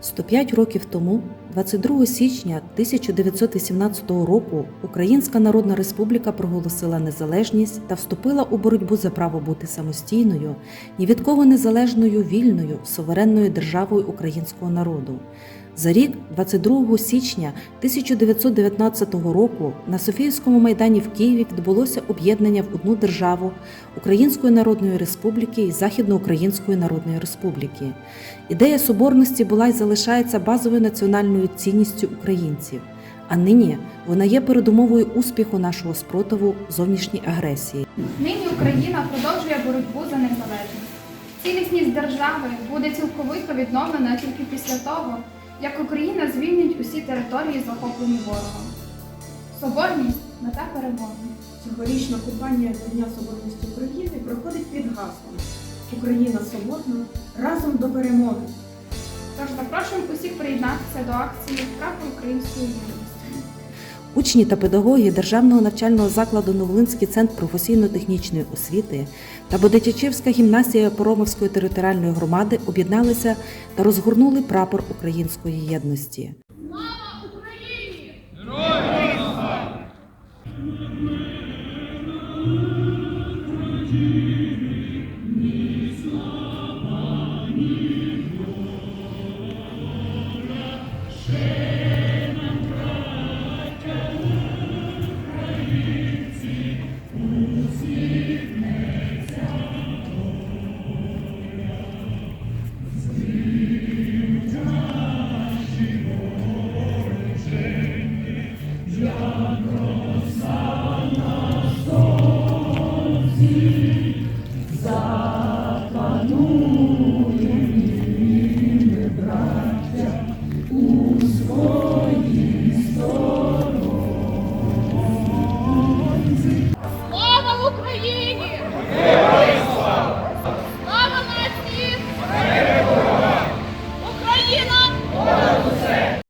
105 років тому, 22 січня 1918 року, Українська Народна Республіка проголосила незалежність та вступила у боротьбу за право бути самостійною, ні від кого незалежною, вільною, суверенною державою українського народу. За рік, 22 січня 1919 року, на Софіївському майдані в Києві відбулося об'єднання в одну державу Української Народної Республіки і Західноукраїнської Народної Республіки. Ідея соборності була і залишається базовою національною цінністю українців. А нині вона є передумовою успіху нашого спротиву зовнішній агресії. Нині Україна продовжує боротьбу за незалежність. Цілісність держави буде цілковито відновлена тільки після того, як Україна звільнить усі території, захоплені ворогом. Соборність мета перемоги. Цьогорічна компанія до Дня Соборності України проходить під гаслом Україна соборна разом до перемоги. Тож запрошуємо усіх приєднатися до акції Прапор Української єдності. Учні та педагоги Державного навчального закладу Новолинський центр професійно-технічної освіти та Бодичачівська гімнасія Поромовської територіальної громади об'єдналися та розгорнули прапор української єдності. Слава Україні! Героям!